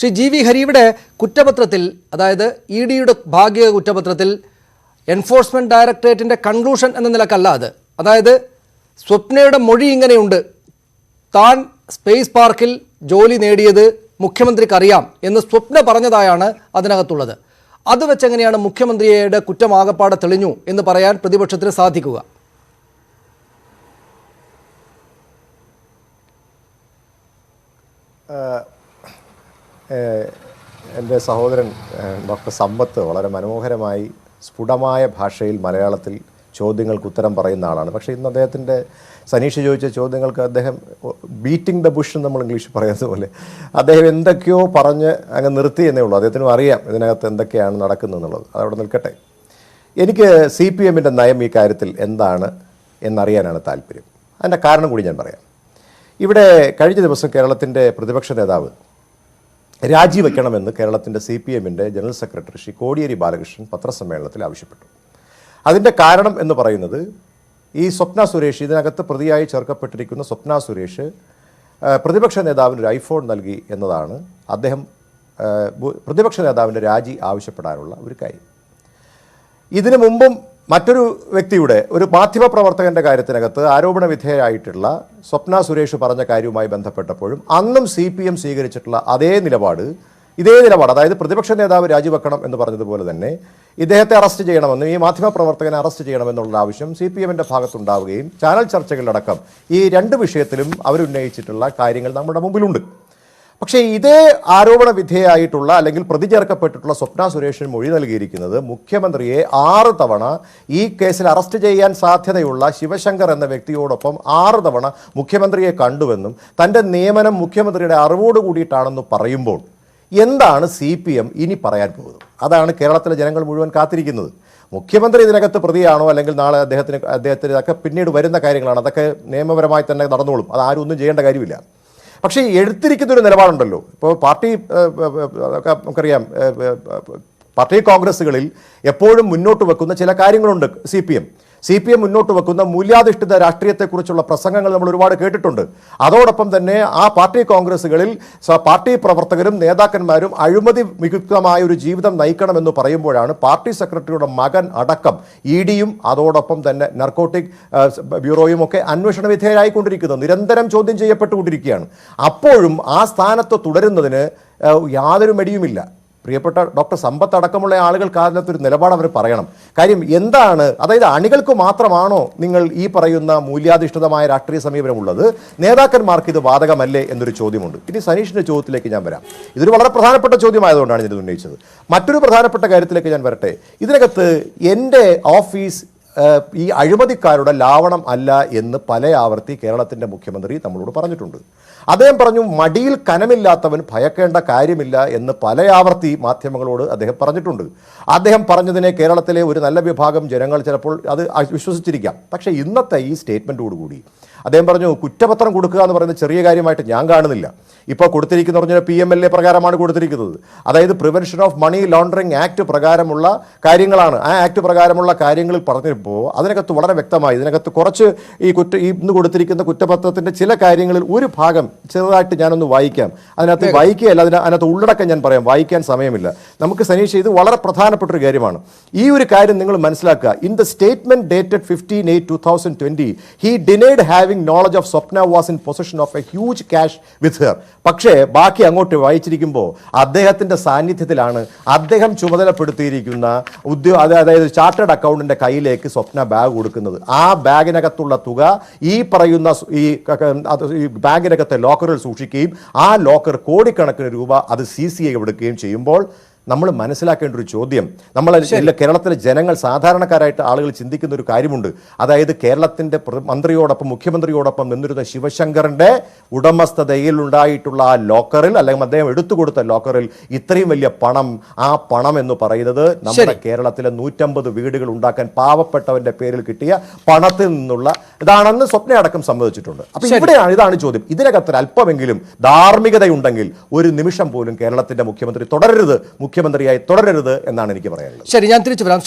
Shri G V ഹരിയുടെ കുറ്റപത്രത്തിൽ അതായത് ഇ ഡിയുടെ ഭാഗിക കുറ്റപത്രത്തിൽ എൻഫോഴ്സ്മെന്റ് ഡയറക്ടറേറ്റിന്റെ കൺക്ലൂഷൻ എന്ന നിലക്കല്ല അത്. അതായത് സ്വപ്നയുടെ മൊഴി ഇങ്ങനെയുണ്ട്. താൻ സ്പേസ് പാർക്കിൽ ജോലി നേടിയത് മുഖ്യമന്ത്രിക്ക് അറിയാം എന്ന് സ്വപ്ന പറഞ്ഞതായാണ് അതിനകത്തുള്ളത്. അത് വെച്ചെങ്ങനെയാണ് മുഖ്യമന്ത്രിയുടെ കുറ്റമാകപ്പാടെ തെളിഞ്ഞു എന്ന് പറയാൻ പ്രതിപക്ഷത്തിന് സാധിക്കുക? ഏഹ് എന്റെ സഹോദരൻ ഡോക്ടർ സമ്പത്ത് വളരെ മനോഹരമായി സ്ഫുടമായ ഭാഷയിൽ മലയാളത്തിൽ ചോദ്യങ്ങൾക്ക് ഉത്തരം പറയുന്ന ആളാണ്. പക്ഷേ ഇന്ന് അദ്ദേഹത്തിന്റെ സനീഷ് ചോദിച്ച ചോദ്യങ്ങൾക്ക് അദ്ദേഹം ബീറ്റിംഗ് ദ ബുഷ് എന്ന് നമ്മൾ ഇംഗ്ലീഷിൽ പറയുന്നത് പോലെ അദ്ദേഹം എന്തൊക്കെയോ പറഞ്ഞ് അങ്ങ് നിർത്തി എന്നേ ഉള്ളൂ. അദ്ദേഹത്തിനും അറിയാം ഇതിനകത്ത് എന്തൊക്കെയാണ് നടക്കുന്നത് എന്നുള്ളത് അതവിടെ നിൽക്കട്ടെ. എനിക്ക് സി പി എമ്മിന്റെ നയം ഈ കാര്യത്തിൽ എന്താണ് എന്നറിയാനാണ് താല്പര്യം. അതിന്റെ കാരണം കൂടി ഞാൻ പറയാം. ഇവിടെ കഴിഞ്ഞ ദിവസം കേരളത്തിന്റെ പ്രതിപക്ഷ നേതാവ് രാജിവെക്കണമെന്ന് കേരളത്തിന്റെ സി പി എമ്മിന്റെ ജനറൽ സെക്രട്ടറി ശ്രീ കോടിയേരി ബാലകൃഷ്ണൻ പത്രസമ്മേളനത്തിൽ ആവശ്യപ്പെട്ടു. അതിന്റെ കാരണം എന്ന് പറയുന്നത് ഈ സ്വപ്ന സുരേഷ് ഇതിനകത്ത് പ്രതിയായി ചേർക്കപ്പെട്ടിരിക്കുന്ന സ്വപ്ന സുരേഷ് പ്രതിപക്ഷ നേതാവിന് ഒരു ഐഫോൺ നൽകി എന്നതാണ് അദ്ദേഹം പ്രതിപക്ഷ നേതാവിന്റെ രാജി ആവശ്യപ്പെടാനുള്ള ഒരു കാര്യം. ഇതിനു മുമ്പും മറ്റൊരു വ്യക്തിയുടെ ഒരു മാധ്യമപ്രവർത്തകന്റെ കാര്യത്തിനകത്ത് ആരോപണ വിധേയരായിട്ടുള്ള സ്വപ്ന സുരേഷ് പറഞ്ഞ കാര്യവുമായി ബന്ധപ്പെട്ടപ്പോഴും അന്നും സി പി എം സ്വീകരിച്ചിട്ടുള്ള അതേ നിലപാട് ഇതേ നിലപാട് അതായത് പ്രതിപക്ഷ നേതാവ് രാജിവെക്കണം എന്ന് പറഞ്ഞതുപോലെ തന്നെ ഇദ്ദേഹത്തെ അറസ്റ്റ് ചെയ്യണമെന്നും ഈ മാധ്യമപ്രവർത്തകനെ അറസ്റ്റ് ചെയ്യണമെന്നുള്ള ആവശ്യം സി പി എമ്മിന്റെ ഭാഗത്തുണ്ടാവുകയും ചാനൽ ചർച്ചകളിലടക്കം ഈ രണ്ട് വിഷയത്തിലും അവരുന്നയിച്ചിട്ടുള്ള കാര്യങ്ങൾ നമ്മുടെ മുമ്പിലുണ്ട്. പക്ഷേ ഇതേ ആരോപണ വിധേയായിട്ടുള്ള അല്ലെങ്കിൽ പ്രതി ചേർക്കപ്പെട്ടിട്ടുള്ള സ്വപ്ന സുരേഷിന് മൊഴി നൽകിയിരിക്കുന്നത് മുഖ്യമന്ത്രിയെ ആറ് തവണ ഈ കേസിൽ അറസ്റ്റ് ചെയ്യാൻ സാധ്യതയുള്ള ശിവശങ്കർ എന്ന വ്യക്തിയോടൊപ്പം ആറ് തവണ മുഖ്യമന്ത്രിയെ കണ്ടുവെന്നും തന്റെ നിയമനം മുഖ്യമന്ത്രിയുടെ അറിവോട് കൂടിയിട്ടാണെന്ന് പറയുമ്പോൾ എന്താണ് സി പി എം ഇനി പറയാൻ പോകുന്നത്? അതാണ് കേരളത്തിലെ ജനങ്ങൾ മുഴുവൻ കാത്തിരിക്കുന്നത്. മുഖ്യമന്ത്രി ഇതിനകത്ത് പ്രതിയാണോ അല്ലെങ്കിൽ നാളെ അദ്ദേഹത്തിന് അദ്ദേഹത്തിന് ഇതൊക്കെ പിന്നീട് വരുന്ന കാര്യങ്ങളാണ്. അതൊക്കെ നിയമപരമായി തന്നെ നടന്നോളും. അത് ആരും ഒന്നും ചെയ്യേണ്ട കാര്യമില്ല. പക്ഷേ എടുത്തിരിക്കുന്ന ഒരു നിലപാടുണ്ടല്ലോ. ഇപ്പോൾ പാർട്ടി നമുക്കറിയാം. പാർട്ടി കോൺഗ്രസ്സുകളിൽ എപ്പോഴും മുന്നോട്ട് വെക്കുന്ന ചില കാര്യങ്ങളുണ്ട് C P M. C P M മുന്നോട്ട് വെക്കുന്ന മൂല്യാധിഷ്ഠിത രാഷ്ട്രീയത്തെക്കുറിച്ചുള്ള പ്രസംഗങ്ങൾ നമ്മൾ ഒരുപാട് കേട്ടിട്ടുണ്ട്. അതോടൊപ്പം തന്നെ ആ പാർട്ടി കോൺഗ്രസ്സുകളിൽ പാർട്ടി പ്രവർത്തകരും നേതാക്കന്മാരും അഴിമതി മികുക്തമായ ഒരു ജീവിതം നയിക്കണമെന്ന് പറയുമ്പോഴാണ് പാർട്ടി സെക്രട്ടറിയുടെ മകൻ അടക്കം ഇ ഡിയും അതോടൊപ്പം തന്നെ നർക്കോട്ടിക് ബ്യൂറോയും ഒക്കെ അന്വേഷണ വിധേയരായിക്കൊണ്ടിരിക്കുന്നത്. നിരന്തരം ചോദ്യം ചെയ്യപ്പെട്ടുകൊണ്ടിരിക്കുകയാണ്. അപ്പോഴും ആ സ്ഥാനത്ത് തുടരുന്നതിന് യാതൊരു മടിയുമില്ല. പ്രിയപ്പെട്ട ഡോക്ടർ സമ്പത്ത് അടക്കമുള്ള ആളുകൾക്ക് അതിനകത്തൊരു നിലപാട് അവർ പറയണം. കാര്യം എന്താണ്? അതായത് അണികൾക്ക് മാത്രമാണോ നിങ്ങൾ ഈ പറയുന്ന മൂല്യാധിഷ്ഠിതമായ രാഷ്ട്രീയ സമീപനമുള്ളത്? നേതാക്കന്മാർക്ക് ഇത് ബാധകമല്ലേ എന്നൊരു ചോദ്യമുണ്ട്. ഇനി സനീഷിന്റെ ചോദ്യത്തിലേക്ക് ഞാൻ വരാം. ഇതൊരു വളരെ പ്രധാനപ്പെട്ട ചോദ്യമായതുകൊണ്ടാണ് ഇത് ഉന്നയിച്ചത്. മറ്റൊരു പ്രധാനപ്പെട്ട കാര്യത്തിലേക്ക് ഞാൻ വരട്ടെ. ഇതിനകത്ത് എന്റെ ഓഫീസ് ഈ അഴിമതിക്കാരുടെ ലാവണം അല്ല എന്ന് പല ആവർത്തി കേരളത്തിന്റെ മുഖ്യമന്ത്രി നമ്മളോട് പറഞ്ഞിട്ടുണ്ട്. അദ്ദേഹം പറഞ്ഞു മടിയിൽ കനമില്ലാത്തവൻ ഭയക്കേണ്ട കാര്യമില്ല എന്ന് പല ആവർത്തി മാധ്യമങ്ങളോട് അദ്ദേഹം പറഞ്ഞിട്ടുണ്ട്. അദ്ദേഹം പറഞ്ഞതിനെ കേരളത്തിലെ ഒരു നല്ല വിഭാഗം ജനങ്ങൾ ചിലപ്പോൾ അത് വിശ്വസിച്ചിരിക്കാം. പക്ഷേ ഇന്നത്തെ ഈ സ്റ്റേറ്റ്മെന്റോടുകൂടി അദ്ദേഹം പറഞ്ഞു കുറ്റപത്രം കൊടുക്കുക എന്ന് പറയുന്ന ചെറിയ കാര്യമായിട്ട് ഞാൻ കാണുന്നില്ല. ഇപ്പോൾ കൊടുത്തിരിക്കുന്ന പറഞ്ഞാൽ പി എം എൽ എ പ്രകാരമാണ് കൊടുത്തിരിക്കുന്നത്. അതായത് prevention of money laundering act പ്രകാരമുള്ള കാര്യങ്ങളാണ്. ആ ആക്ട് പ്രകാരമുള്ള കാര്യങ്ങളിൽ പറഞ്ഞപ്പോൾ അതിനകത്ത് വളരെ വ്യക്തമായി ഇതിനകത്ത് കുറച്ച് ഈ കുറ്റ ഇന്ന് കൊടുത്തിരിക്കുന്ന കുറ്റപത്രത്തിന്റെ ചില കാര്യങ്ങളിൽ ഒരു ഭാഗം ചെറുതായിട്ട് ഞാനൊന്ന് വായിക്കാം. അതിനകത്ത് വായിക്കുകയല്ല അതിന് അതിനകത്ത് ഉള്ളടക്കം ഞാൻ പറയാം. വായിക്കാൻ സമയമില്ല. നമുക്ക് സനീഷ് ഇത് വളരെ പ്രധാനപ്പെട്ട ഒരു കാര്യമാണ്. ഈ ഒരു കാര്യം നിങ്ങൾ മനസ്സിലാക്കുക. In the statement dated fifteen eight two thousand twenty he denied having knowledge of Swapna was in possession of a huge cash with her പക്ഷേ ബാക്കി അങ്ങോട്ട് വായിച്ചിരിക്കുമ്പോൾ അദ്ദേഹത്തിന്റെ സാന്നിധ്യത്തിലാണ് അദ്ദേഹം ചുമതലപ്പെടുത്തിയിരിക്കുന്ന ഉദ്യോ അതായത് ചാർട്ടേഡ് അക്കൗണ്ടിന്റെ കയ്യിലേക്ക് സ്വപ്ന ബാഗ് കൊടുക്കുന്നത്. ആ ബാഗിനകത്തുള്ള തുക ഈ പറയുന്ന ഈ ബാഗിനകത്തെ ലോക്കറിൽ സൂക്ഷിക്കുകയും ആ ലോക്കർ കോടിക്കണക്കിന് രൂപ അത് സി സി ഐ എടുക്കുകയും ചെയ്യുമ്പോൾ നമ്മൾ മനസ്സിലാക്കേണ്ട ഒരു ചോദ്യം. നമ്മൾ കേരളത്തിലെ ജനങ്ങൾ സാധാരണക്കാരായിട്ട് ആളുകൾ ചിന്തിക്കുന്ന ഒരു കാര്യമുണ്ട്. അതായത് കേരളത്തിന്റെ മന്ത്രിയോടൊപ്പം മുഖ്യമന്ത്രിയോടൊപ്പം നിന്നിരുന്ന ശിവശങ്കറിന്റെ ഉടമസ്ഥതയിൽ ഉണ്ടായിട്ടുള്ള ആ ലോക്കറിൽ അല്ലെങ്കിൽ അദ്ദേഹം എടുത്തു കൊടുത്ത ലോക്കറിൽ ഇത്രയും വലിയ പണം ആ പണം എന്ന് പറയുന്നത് നമ്മുടെ കേരളത്തിലെ നൂറ്റമ്പത് വീടുകൾ ഉണ്ടാക്കാൻ പാവപ്പെട്ടവന്റെ പേരിൽ കിട്ടിയ പണത്തിൽ നിന്നുള്ള ഇതാണെന്ന് സ്വപ്ന അടക്കം സമ്മതിച്ചിട്ടുണ്ട് അപ്പൊ ഇവിടെയാണ് ഇതാണ് ചോദ്യം. ഇതിനകത്ത് അല്പമെങ്കിലും ധാർമ്മികതയുണ്ടെങ്കിൽ ഒരു നിമിഷം പോലും കേരളത്തിന്റെ മുഖ്യമന്ത്രി തുടരരുത് മുഖ്യമന്ത്രിയായി തുടരരുത് എന്നാണ് എനിക്ക് പറയാനുള്ളത്. ശരി ഞാൻ തിരിച്ചു വരാം.